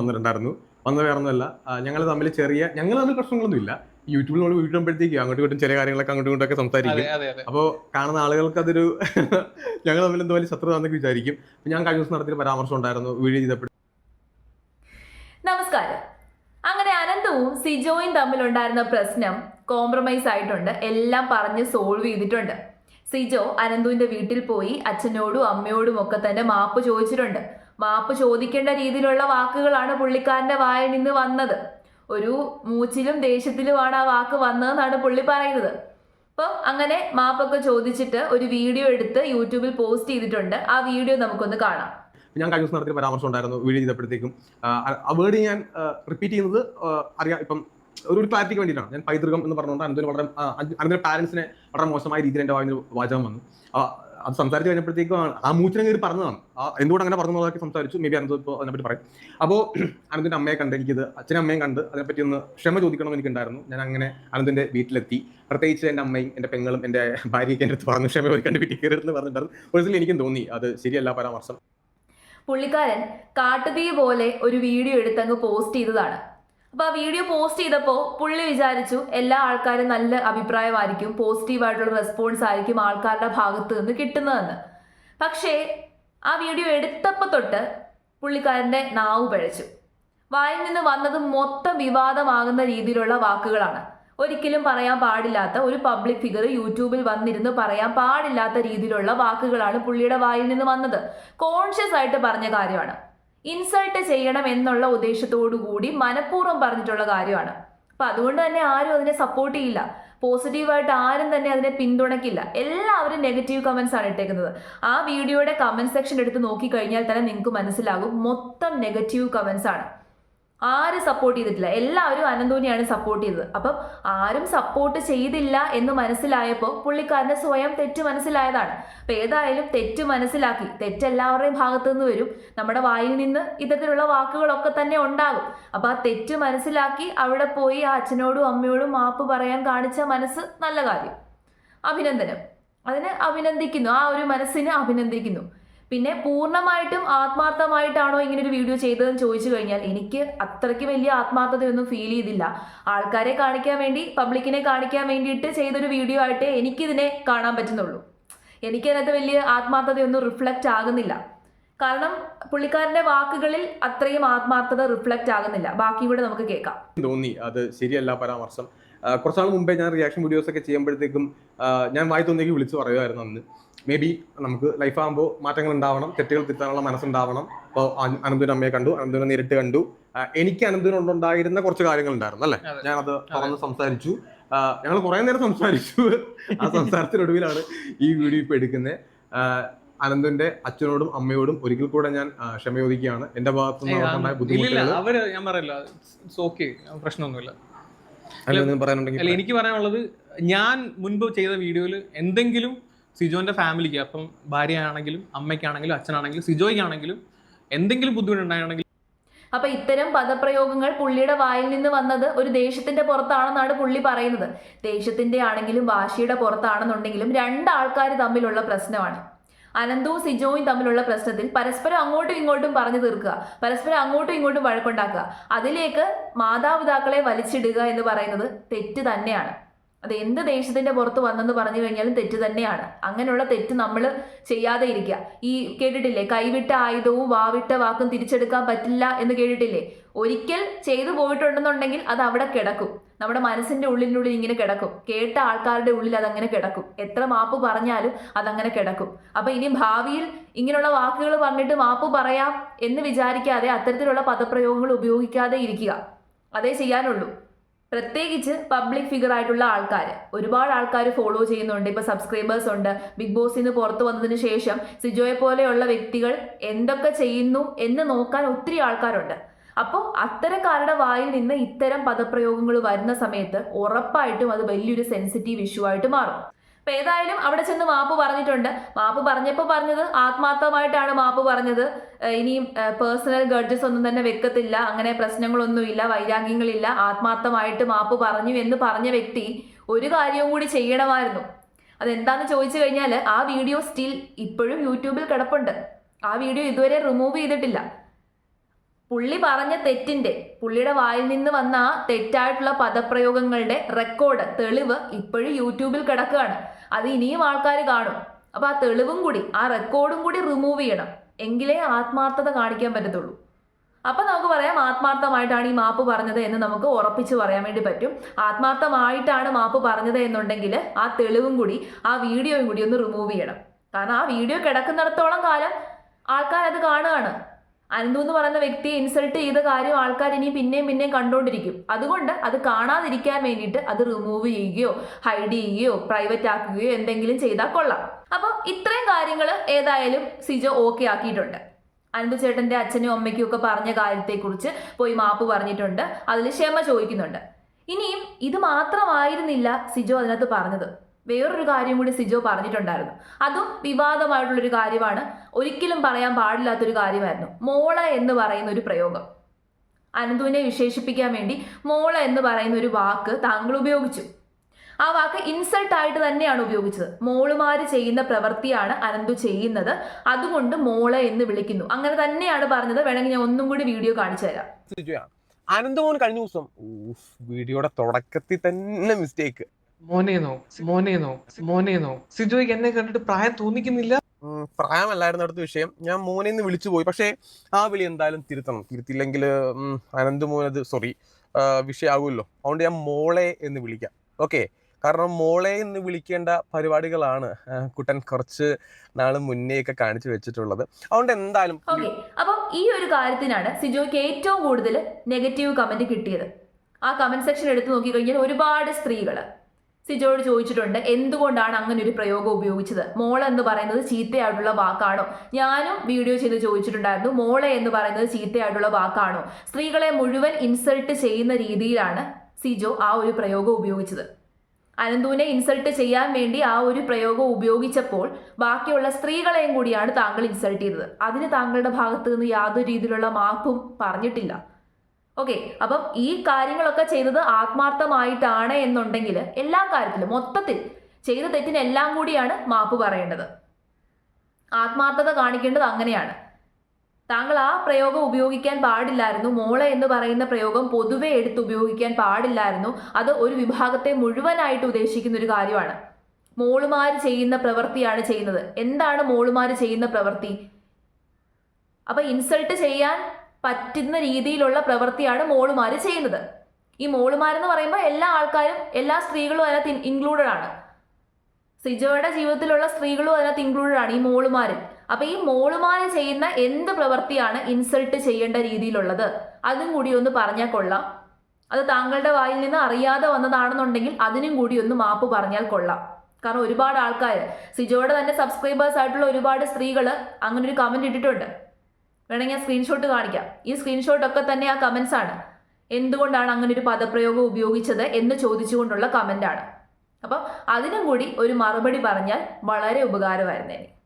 വന്നിട്ടുണ്ടായിരുന്നു. വന്ന വേറെ ഒന്നുമല്ല ഞങ്ങൾ തമ്മിൽ ചെറിയ ഞങ്ങൾ തമ്മിൽ പ്രശ്നങ്ങളൊന്നും ഇല്ല യൂട്യൂബിൽ നമ്മൾ വീട്ടുമ്പോഴത്തേക്ക് അങ്ങോട്ടും ഇങ്ങോട്ടും ചെറിയ കാര്യങ്ങളൊക്കെ അങ്ങോട്ടും ഇങ്ങോട്ടൊക്കെ സംസാരിക്കും. അപ്പോൾ കാണുന്ന ആളുകൾക്ക് അതൊരു ഞങ്ങൾ തമ്മിൽ എന്തോ വലിയ ശത്രുതാന്നൊക്കെ വിചാരിക്കും. ഞാൻ കഴിഞ്ഞ ദിവസം നടത്തിയ പരാമർശം ഉണ്ടായിരുന്നു. വീഡിയോ ചെയ്തപ്പോൾ നമസ്കാരം. അങ്ങനെ അനന്തവും സിജോയും തമ്മിലുണ്ടായിരുന്ന പ്രശ്നം കോംപ്രമൈസ് ആയിട്ടുണ്ട്. എല്ലാം പറഞ്ഞ് സോൾവ് ചെയ്തിട്ടുണ്ട്. സിജോ അനന്തുവിന്റെ വീട്ടിൽ പോയി അച്ഛനോടും അമ്മയോടും ഒക്കെ തന്നെ മാപ്പ് ചോദിച്ചിട്ടുണ്ട്. മാപ്പ് ചോദിക്കേണ്ട രീതിയിലുള്ള വാക്കുകളാണ് പുള്ളിക്കാരന്റെ വായിൽ നിന്ന് വന്നത്. ഒരു മൂച്ചിലും ദേഷ്യത്തിലുമാണ് ആ വാക്ക് വന്നതെന്നാണ് പുള്ളി പറയുന്നത്. അപ്പം അങ്ങനെ മാപ്പൊക്കെ ചോദിച്ചിട്ട് ഒരു വീഡിയോ എടുത്ത് യൂട്യൂബിൽ പോസ്റ്റ് ചെയ്തിട്ടുണ്ട്. ആ വീഡിയോ നമുക്കൊന്ന് കാണാം. ഞാൻ കഴിഞ്ഞ ദിവസം നടത്തിയ പരാമർശം ഉണ്ടായിരുന്നു വീഡിയോ ചെയ്തപ്പോഴത്തേക്കും. ആ, വേർഡ് ഞാൻ റിപ്പീറ്റ് ചെയ്യുന്നത് അറിയാം ഇപ്പം ഒരു ഒരു ക്ലാരിറ്റിക്ക് വേണ്ടിയിട്ടാണ്. ഞാൻ പൈതൃകം എന്ന് പറഞ്ഞുകൊണ്ട് അനന്തിന് വളരെ ആ, പാരൻസിനെ വളരെ മോശമായ രീതിയിൽ എന്റെ വായിൽ വാചകം വന്നു. അത് സംസാരിച്ച് കഴിഞ്ഞപ്പോഴത്തേക്കും ആ- മൂച്ചിനെ കയറി പറഞ്ഞതാണ്. എന്തുകൊണ്ട് അങ്ങനെ പറഞ്ഞതൊക്കെ സംസാരിച്ചു. മേ ബി അനന്ത് ഇപ്പോൾ അതിനെപ്പറ്റി പറയും. അപ്പോൾ അനന്തിന്റെ അമ്മയെ കണ്ട് എനിക്കിത് അച്ഛനും അമ്മയും കണ്ട് അതിനെപ്പറ്റി ഒന്ന് ക്ഷമ ചോദിക്കണമെന്ന് എനിക്കുണ്ടായിരുന്നു. ഞാൻ അങ്ങനെ അനന്തിന്റെ വീട്ടിലെത്തി. പ്രത്യേകിച്ച് എന്റെ അമ്മയും എന്റെ പെങ്ങളും എന്റെ ഭാര്യയ്ക്ക് എന്റെ അടുത്ത് പറഞ്ഞു ക്ഷമ ചോദിക്കേണ്ട വീട്ടിൽ കയറിയെന്ന് പറഞ്ഞിട്ടുണ്ടായിരുന്നു. ഒരിക്കലും എനിക്കും തോന്നി അത് ശരിയല്ല പരാമർശം. പുള്ളിക്കാരൻ കാട്ടുതീ പോലെ ഒരു വീഡിയോ എടുത്തങ്ങ് പോസ്റ്റ് ചെയ്തതാണ്. അപ്പൊ ആ വീഡിയോ പോസ്റ്റ് ചെയ്തപ്പോൾ പുള്ളി വിചാരിച്ചു എല്ലാ ആൾക്കാരും നല്ല അഭിപ്രായമായിരിക്കും പോസിറ്റീവായിട്ടുള്ള റെസ്പോൺസ് ആയിരിക്കും ആൾക്കാരുടെ ഭാഗത്ത് നിന്ന് കിട്ടുന്നതെന്ന്. പക്ഷേ ആ വീഡിയോ എടുത്തപ്പോൾ തൊട്ട് പുള്ളിക്കാരന്റെ നാവ് പഴച്ചു. വായിൽ നിന്ന് വന്നത് മൊത്തം വിവാദമാകുന്ന രീതിയിലുള്ള വാക്കുകളാണ്. ഒരിക്കലും പറയാൻ പാടില്ലാത്ത ഒരു പബ്ലിക് ഫിഗർ യൂട്യൂബിൽ വന്നിരുന്ന് പറയാൻ പാടില്ലാത്ത രീതിയിലുള്ള വാക്കുകളാണ് പുള്ളിയുടെ വായിൽ നിന്ന് വന്നത്. കോൺഷ്യസ് ആയിട്ട് പറഞ്ഞ കാര്യമാണ്. ഇൻസൾട്ട് ചെയ്യണം എന്നുള്ള ഉദ്ദേശത്തോടു കൂടി മനഃപൂർവം പറഞ്ഞിട്ടുള്ള കാര്യമാണ്. അപ്പൊ അതുകൊണ്ട് തന്നെ ആരും അതിനെ സപ്പോർട്ട് ചെയ്യില്ല. പോസിറ്റീവായിട്ട് ആരും തന്നെ അതിനെ പിന്തുണയ്ക്കില്ല. എല്ലാവരും നെഗറ്റീവ് കമൻസ് ആണ് ഇട്ടേക്കുന്നത്. ആ വീഡിയോയുടെ കമന്റ് സെക്ഷൻ എടുത്ത് നോക്കിക്കഴിഞ്ഞാൽ തന്നെ നിങ്ങൾക്ക് മനസ്സിലാകും. മൊത്തം നെഗറ്റീവ് കമൻസ് ആണ്. ആരും സപ്പോർട്ട് ചെയ്തിട്ടില്ല. എല്ലാവരും അനന്തോനിയാണ് സപ്പോർട്ട് ചെയ്തത്. അപ്പം ആരും സപ്പോർട്ട് ചെയ്തില്ല എന്ന് മനസ്സിലായപ്പോൾ പുള്ളിക്കാരന് സ്വയം തെറ്റ് മനസ്സിലായതാണ്. അപ്പം ഏതായാലും തെറ്റ് മനസ്സിലാക്കി. തെറ്റ് എല്ലാവരുടെയും ഭാഗത്തു നിന്ന് വരും. നമ്മുടെ വായിൽ നിന്ന് ഇത്തരത്തിലുള്ള വാക്കുകളൊക്കെ തന്നെ ഉണ്ടാകും. അപ്പം ആ തെറ്റ് മനസ്സിലാക്കി അവിടെ പോയി ആ അച്ഛനോടും അമ്മയോടും മാപ്പ് പറയാൻ കാണിച്ച മനസ്സ് നല്ല കാര്യം. അഭിനന്ദനം. അതിനെ അഭിനന്ദിക്കുന്നു. ആ ഒരു മനസ്സിനെ അഭിനന്ദിക്കുന്നു. പിന്നെ പൂർണമായിട്ടും ആത്മാർത്ഥമായിട്ടാണോ ഇങ്ങനെ ഒരു വീഡിയോ ചെയ്തതെന്ന് ചോദിച്ചു കഴിഞ്ഞാൽ എനിക്ക് അത്രയ്ക്ക് വലിയ ആത്മാർത്ഥതയൊന്നും ഫീൽ ചെയ്തില്ല. ആൾക്കാരെ കാണിക്കാൻ വേണ്ടി പബ്ലിക്കിനെ കാണിക്കാൻ വേണ്ടിയിട്ട് ചെയ്തൊരു വീഡിയോ ആയിട്ടേ എനിക്കിതിനെ കാണാൻ പറ്റുന്നുള്ളൂ. എനിക്കതിനകത്ത് വലിയ ആത്മാർത്ഥതയൊന്നും റിഫ്ലക്റ്റ് ആകുന്നില്ല. കാരണം പുള്ളിക്കാരന്റെ വാക്കുകളിൽ അത്രയും ആത്മാർത്ഥത റിഫ്ലക്റ്റ് ആകുന്നില്ല. ബാക്കി ഇവിടെ നമുക്ക് കേൾക്കാം. തോന്നി. അത് ശരിയല്ല പരാമർശം. ആ, കുറച്ച് മുമ്പേ ഞാൻ റിയാക്ഷൻ വീഡിയോസ് ഒക്കെ ചെയ്യുമ്പോഴത്തേക്കും ഞാൻ വായി തോന്നിയേക്ക് വിളിച്ചു പറയുമായിരുന്നു അന്ന്. മേ ബി നമുക്ക് ലൈഫാകുമ്പോൾ മാറ്റങ്ങൾ ഉണ്ടാവണം തെറ്റുകൾ തിരുത്താനുള്ള മനസ്സുണ്ടാവണം. അപ്പോൾ അനന്തുവിന് അമ്മയെ കണ്ടു അനന്തുവിനെ നേരിട്ട് കണ്ടു. എനിക്ക് അനന്തുവിനുണ്ടായിരുന്ന കുറച്ച് കാര്യങ്ങൾ ഉണ്ടായിരുന്നു അല്ലേ? അതെ. ഞാനത് തുറന്ന് സംസാരിച്ചു. ഞങ്ങൾ കുറെ നേരം സംസാരിച്ചു. ആ സംസാരത്തിനൊടുവിലാണ് ഈ വീഡിയോ ഇപ്പൊ എടുക്കുന്നത് അനന്തന്റെ അച്ഛനോടും അമ്മയോടും ഒരിക്കൽ കൂടെ ഞാൻ ക്ഷമയോദിക്കുകയാണ് ക്ഷമ ചോദിക്കുകയാണ്. എന്റെ ഭാഗത്തുനിന്ന് ബുദ്ധിമുട്ടുകൾ അവർ ഞാൻ പറയില്ല പ്രശ്നമൊന്നുമില്ല. അല്ല എനിക്ക് പറയാനുള്ളത് ഞാൻ മുൻപ് ചെയ്ത വീഡിയോയിൽ എന്തെങ്കിലും സിജോന്റെ ഫാമിലിക്ക് അപ്പം ഭാര്യയാണെങ്കിലും അമ്മയ്ക്കാണെങ്കിലും അച്ഛനാണെങ്കിലും സിജോയ്ക്കാണെങ്കിലും എന്തെങ്കിലും ബുദ്ധിമുട്ടുണ്ടായിരുന്നെങ്കിൽ അപ്പൊ ഇത്തരം പദപ്രയോഗങ്ങൾ പുള്ളിയുടെ വായിൽ നിന്ന് വന്നത് ഒരു ദേഷ്യത്തിന്റെ പുറത്താണെന്നാണ് പുള്ളി പറയുന്നത്. ദേഷ്യത്തിന്റെ ആണെങ്കിലും വാശിയുടെ പുറത്താണെന്നുണ്ടെങ്കിലും രണ്ടാൾക്കാർ തമ്മിലുള്ള പ്രശ്നമാണ്. അനന്തവും സിജോയും തമ്മിലുള്ള പ്രശ്നത്തിൽ പരസ്പരം അങ്ങോട്ടും ഇങ്ങോട്ടും പറഞ്ഞു തീർക്കുക. പരസ്പരം അങ്ങോട്ടും ഇങ്ങോട്ടും വഴക്കുണ്ടാക്കുക. അതിലേക്ക് മാതാപിതാക്കളെ വലിച്ചിടുക എന്ന് പറയുന്നത് തെറ്റ് തന്നെയാണ്. അത് എന്ത് ദേഷ്യത്തിന്റെ പുറത്ത് വന്നെന്ന് പറഞ്ഞു കഴിഞ്ഞാലും തെറ്റ് തന്നെയാണ്. അങ്ങനെയുള്ള തെറ്റ് നമ്മൾ ചെയ്യാതെ ഇരിക്കുക. ഈ കേട്ടിട്ടില്ലേ? കൈവിട്ട ആയുധവും വാവിട്ട വാക്കും തിരിച്ചെടുക്കാൻ പറ്റില്ല എന്ന് കേട്ടിട്ടില്ലേ? ഒരിക്കൽ ചെയ്തു പോയിട്ടുണ്ടെന്നുണ്ടെങ്കിൽ അത് അവിടെ കിടക്കും. നമ്മുടെ മനസ്സിന്റെ ഉള്ളിനുള്ളിൽ ഇങ്ങനെ കിടക്കും. കേട്ട ആൾക്കാരുടെ ഉള്ളിൽ അതങ്ങനെ കിടക്കും. എത്ര മാപ്പ് പറഞ്ഞാലും അതങ്ങനെ കിടക്കും. അപ്പൊ ഇനി ഭാവിയിൽ ഇങ്ങനെയുള്ള വാക്കുകൾ പറഞ്ഞിട്ട് മാപ്പ് പറയാം എന്ന് വിചാരിക്കാതെ അത്തരത്തിലുള്ള പദപ്രയോഗങ്ങൾ ഉപയോഗിക്കാതെ ഇരിക്കുക. അതേ ചെയ്യാനുള്ളൂ. പ്രത്യേകിച്ച് പബ്ലിക് ഫിഗർ ആയിട്ടുള്ള ആൾക്കാർ ഒരുപാട് ആൾക്കാർ ഫോളോ ചെയ്യുന്നുണ്ട്. ഇപ്പൊ സബ്സ്ക്രൈബേഴ്സ് ഉണ്ട്. ബിഗ് ബോസിൽ നിന്ന് പുറത്തു വന്നതിന് ശേഷം സിജോയെ പോലെയുള്ള വ്യക്തികൾ എന്തൊക്കെ ചെയ്യുന്നു എന്ന് നോക്കാൻ ഒത്തിരി ആൾക്കാരുണ്ട്. അപ്പോൾ അത്തരക്കാരുടെ വായിൽ നിന്ന് ഇത്തരം പദപ്രയോഗങ്ങൾ വരുന്ന സമയത്ത് ഉറപ്പായിട്ടും അത് വലിയൊരു സെൻസിറ്റീവ് ഇഷ്യൂ ആയിട്ട് മാറും. അപ്പൊ ഏതായാലും അവിടെ ചെന്ന് മാപ്പ് പറഞ്ഞിട്ടുണ്ട്. മാപ്പ് പറഞ്ഞപ്പോൾ പറഞ്ഞത് ആത്മാർത്ഥമായിട്ടാണ് മാപ്പ് പറഞ്ഞത്. ഇനിയും പേഴ്സണൽ ഗഡ്ജസ് ഒന്നും തന്നെ വെക്കത്തില്ല. അങ്ങനെ പ്രശ്നങ്ങളൊന്നുമില്ല വൈരാഗ്യങ്ങളില്ല. ആത്മാർത്ഥമായിട്ട് മാപ്പ് പറഞ്ഞു എന്ന് പറഞ്ഞ വ്യക്തി ഒരു കാര്യവും കൂടി ചെയ്യണമായിരുന്നു. അതെന്താന്ന് ചോദിച്ചു കഴിഞ്ഞാൽ ആ വീഡിയോ സ്റ്റിൽ ഇപ്പോഴും യൂട്യൂബിൽ കിടപ്പുണ്ട്. ആ വീഡിയോ ഇതുവരെ റിമൂവ് ചെയ്തിട്ടില്ല. പുള്ളി പറഞ്ഞ തെറ്റിന്റെ പുള്ളിയുടെ വായിൽ നിന്ന് വന്ന ആ തെറ്റായിട്ടുള്ള പദപ്രയോഗങ്ങളുടെ റെക്കോർഡ് തെളിവ് ഇപ്പോഴും യൂട്യൂബിൽ കിടക്കുകയാണ്. അത് ഇനിയും ആൾക്കാർ കാണും. അപ്പൊ ആ തെളിവും കൂടി ആ റെക്കോർഡും കൂടി റിമൂവ് ചെയ്യണം. എങ്കിലേ ആത്മാർത്ഥത കാണിക്കാൻ പറ്റത്തുള്ളൂ. അപ്പൊ നമുക്ക് പറയാം ആത്മാർത്ഥമായിട്ടാണ് ഈ മാപ്പ് പറഞ്ഞത് എന്ന് നമുക്ക് ഉറപ്പിച്ച് പറയാൻ വേണ്ടി പറ്റും. ആത്മാർത്ഥമായിട്ടാണ് മാപ്പ് പറഞ്ഞത് എന്നുണ്ടെങ്കിൽ ആ തെളിവും കൂടി ആ വീഡിയോയും കൂടി ഒന്ന് റിമൂവ് ചെയ്യണം. കാരണം ആ വീഡിയോ കിടക്കുന്നിടത്തോളം കാലം ആൾക്കാരത് കാണുകയാണ്. അനന്തു എന്ന് പറയുന്ന വ്യക്തിയെ ഇൻസൾട്ട് ചെയ്ത കാര്യം ആൾക്കാർ ഇനി പിന്നെയും പിന്നെയും കണ്ടുകൊണ്ടിരിക്കും അതുകൊണ്ട് അത് കാണാതിരിക്കാൻ വേണ്ടിയിട്ട് അത് റിമൂവ് ചെയ്യുകയോ ഹൈഡ് ചെയ്യുകയോ പ്രൈവറ്റ് ആക്കുകയോ എന്തെങ്കിലും ചെയ്താൽ കൊള്ളാം. അപ്പോൾ ഇത്രയും കാര്യങ്ങൾ ഏതായാലും സിജോ ഓക്കെ ആക്കിയിട്ടുണ്ട്. അനന്തു ചേട്ടന്റെ അച്ഛനും അമ്മയ്ക്കും ഒക്കെ പറഞ്ഞ കാര്യത്തെക്കുറിച്ച് പോയി മാപ്പ് പറഞ്ഞിട്ടുണ്ട്. അതിൽ ക്ഷമ ചോദിക്കുന്നുണ്ട്. ഇനിയും ഇത് മാത്രമായിരുന്നില്ല സിജോ അതിനകത്ത് പറഞ്ഞത്. വേറൊരു കാര്യം കൂടി സിജോ പറഞ്ഞിട്ടുണ്ടായിരുന്നു. അതും വിവാദമായിട്ടുള്ളൊരു കാര്യമാണ്. ഒരിക്കലും പറയാൻ പാടില്ലാത്തൊരു കാര്യമായിരുന്നു. മോള എന്ന് പറയുന്ന ഒരു പ്രയോഗം. അനന്തുവിനെ വിശേഷിപ്പിക്കാൻ വേണ്ടി മോള എന്ന് പറയുന്ന ഒരു വാക്ക് താങ്കൾ ഉപയോഗിച്ചു. ആ വാക്ക് ഇൻസൾട്ട് ആയിട്ട് തന്നെയാണ് ഉപയോഗിച്ചത്. മോളുമാര് ചെയ്യുന്ന പ്രവൃത്തിയാണ് അനന്തു ചെയ്യുന്നത്. അതുകൊണ്ട് മോള എന്ന് വിളിക്കുന്നു. അങ്ങനെ തന്നെയാണ് പറഞ്ഞത്. വേണമെങ്കിൽ ഞാൻ ഒന്നും കൂടി വീഡിയോ കാണിച്ചു തരാം. അനന്തുമോൻ കഴിഞ്ഞ ദിവസം വീഡിയോയുടെ തുടക്കത്തിൽ തന്നെ മിസ്റ്റേക്ക് മോനേന്നോ മോനേന്നോ മോനേന്നോ സിജോയ്ക്ക് എന്നെ കണ്ടിട്ട് പ്രായം തോന്നിക്കുന്നില്ല? പ്രായമല്ലായിരുന്നു അടുത്ത വിഷയം. ഞാൻ മോനെ നിന്ന് വിളിച്ചു പോയി. പക്ഷേ ആ വിളി എന്തായാലും തിരുത്തണം. തിരുത്തില്ലെങ്കിൽ അനന്ത് മോനത് സോറി വിഷയമാകുമല്ലോ അതുകൊണ്ട് ഞാൻ മോളെ എന്ന് വിളിക്കാം. ഓക്കെ കാരണം മോളെ എന്ന് വിളിക്കേണ്ട പരിപാടികളാണ് കുട്ടൻ കുറച്ച് നാൾ മുന്നേ ഒക്കെ കാണിച്ചു വെച്ചിട്ടുള്ളത്. അതുകൊണ്ട് എന്തായാലും ഓക്കെ അപ്പം ഈ ഒരു കാര്യത്തിനാണ് സിജോയ്ക്ക് ഏറ്റവും കൂടുതൽ നെഗറ്റീവ് കമന്റ് കിട്ടിയത്. ആ കമന്റ് സെക്ഷൻ എടുത്തു നോക്കിക്കഴിഞ്ഞാൽ ഒരുപാട് സ്ത്രീകൾ സിജോയോട് ചോദിച്ചിട്ടുണ്ട് എന്തുകൊണ്ടാണ് അങ്ങനെ ഒരു പ്രയോഗം ഉപയോഗിച്ചത്? മോൾ എന്ന് പറയുന്നത് ചീത്തയായിട്ടുള്ള വാക്കാണോ? ഞാനും വീഡിയോ ചെയ്ത് ചോദിച്ചിട്ടുണ്ടായിരുന്നു മോളെ എന്ന് പറയുന്നത് ചീത്തയായിട്ടുള്ള വാക്കാണോ? സ്ത്രീകളെ മുഴുവൻ ഇൻസൾട്ട് ചെയ്യുന്ന രീതിയിലാണ് സിജോ ആ ഒരു പ്രയോഗം ഉപയോഗിച്ചത്. അനന്തുവിനെ ഇൻസൾട്ട് ചെയ്യാൻ വേണ്ടി ആ ഒരു പ്രയോഗം ഉപയോഗിച്ചപ്പോൾ ബാക്കിയുള്ള സ്ത്രീകളെയും കൂടിയാണ് താങ്കൾ ഇൻസൾട്ട് ചെയ്തത്. അതിന് താങ്കളുടെ ഭാഗത്തു നിന്ന് യാതൊരു രീതിയിലുള്ള മാപ്പും പറഞ്ഞിട്ടില്ല. ഓക്കെ അപ്പം ഈ കാര്യങ്ങളൊക്കെ ചെയ്തത് ആത്മാർത്ഥമായിട്ടാണ് എന്നുണ്ടെങ്കിൽ എല്ലാ കാര്യത്തിലും മൊത്തത്തിൽ ചെയ്ത തെറ്റിനെല്ലാം കൂടിയാണ് മാപ്പ് പറയേണ്ടത്. ആത്മാർത്ഥത കാണിക്കേണ്ടത് അങ്ങനെയാണ്. താങ്കൾ ആ പ്രയോഗം ഉപയോഗിക്കാൻ പാടില്ലായിരുന്നു. മോളെ എന്ന് പറയുന്ന പ്രയോഗം പൊതുവെ എടുത്ത് ഉപയോഗിക്കാൻ പാടില്ലായിരുന്നു. അത് ഒരു വിഭാഗത്തെ മുഴുവനായിട്ട് ഉദ്ദേശിക്കുന്ന ഒരു കാര്യമാണ്. മോളുമാർ ചെയ്യുന്ന പ്രവൃത്തിയാണ് ചെയ്യുന്നത്. എന്താണ് മോളുമാർ ചെയ്യുന്ന പ്രവൃത്തി? അപ്പൊ ഇൻസൾട്ട് ചെയ്യാൻ പറ്റുന്ന രീതിയിലുള്ള പ്രവൃത്തിയാണ് മോളുമാർ ചെയ്യുന്നത്. ഈ മോളുമാരെന്ന് പറയുമ്പോൾ എല്ലാ ആൾക്കാരും എല്ലാ സ്ത്രീകളും അതിനകത്ത് ഇൻക്ലൂഡഡ് ആണ്. സിജോയുടെ ജീവിതത്തിലുള്ള സ്ത്രീകളും അതിനകത്ത് ഇൻക്ലൂഡഡ് ആണ് ഈ മോളുമാരിൽ അപ്പൊ ഈ മോളുമാര് ചെയ്യുന്ന എന്ത് പ്രവൃത്തിയാണ് ഇൻസൾട്ട് ചെയ്യേണ്ട രീതിയിലുള്ളത്? അതും കൂടി ഒന്ന് പറഞ്ഞാൽ കൊള്ളാം. അത് താങ്കളുടെ വായിൽ നിന്ന് അറിയാതെ വന്നതാണെന്നുണ്ടെങ്കിൽ അതിനും കൂടി ഒന്ന് മാപ്പ് പറഞ്ഞാൽ കൊള്ളാം. കാരണം ഒരുപാട് ആൾക്കാർ സിജോയുടെ തന്നെ സബ്സ്ക്രൈബേഴ്സ് ആയിട്ടുള്ള ഒരുപാട് സ്ത്രീകൾ അങ്ങനെ ഒരു കമന്റ് ഇട്ടിട്ടുണ്ട്. വേണമെങ്കിൽ ഞാൻ സ്ക്രീൻഷോട്ട് കാണിക്കാം. ഈ സ്ക്രീൻഷോട്ട് ഒക്കെ തന്നെ ആ കമൻസ് ആണ്. എന്തുകൊണ്ടാണ് അങ്ങനെ ഒരു പദപ്രയോഗം ഉപയോഗിച്ചത് എന്ന് ചോദിച്ചുകൊണ്ടുള്ള കമന്റ് ആണ്. അപ്പോൾ അതിനും കൂടി ഒരു മറുപടി പറഞ്ഞാൽ വളരെ ഉപകാരമായിരുന്നേനെ